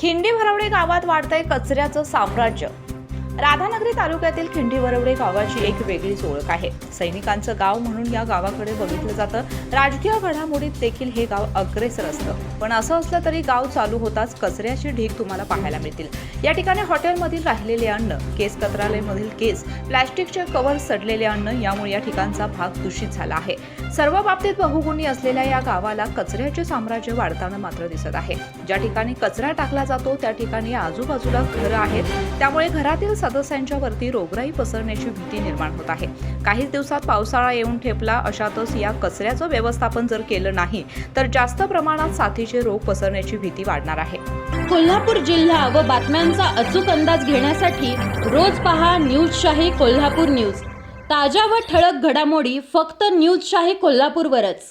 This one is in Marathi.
खिंडी भरवडे गावात वाढतंय कचऱ्याचं साम्राज्य. राधानगरी तालुक्यातील खिंडी वरवडे गावाची एक वेगळीच ओळख आहे. सैनिकांचं गाव म्हणून या गावाकडे बघितलं जातं. राजकीय घडामोडीत देखील हे गाव अग्रेसर असतं. पण असं असलं तरी गाव चालू होताच कचऱ्याची ढीग तुम्हाला पाहायला मिळतील. या ठिकाणी हॉटेलमधील राहिलेले अन्न केस कचरालयमधील केस प्लॅस्टिकचे कव्हर सडलेले अन्न यामुळे या ठिकाणचा भाग दूषित झाला आहे. सर्व बाबतीत बहुगुणी असलेल्या या गावाला कचऱ्याचे साम्राज्य वाढताना मात्र दिसत आहे. ज्या ठिकाणी कचरा टाकला जातो त्या ठिकाणी आजूबाजूला घरं आहेत. त्यामुळे घरातील सदस्यांच्यावरती रोगराई पसरण्याची भीती निर्माण होत आहे. काहीच दिवसात पावसाळा येऊन ठेपला अशातच या कचऱ्याचं व्यवस्थापन जर केलं नाही तर जास्त प्रमाणात साथीचे रोग पसरण्याची भीती वाढणार आहे. कोल्हापूर जिल्हा व बातम्यांचा अचूक अंदाज घेण्यासाठी रोज पहा न्यूज शाही कोल्हापूर न्यूज. ताज्या व ठळक घडामोडी फक्त न्यूज शाही कोल्हापूरवरच.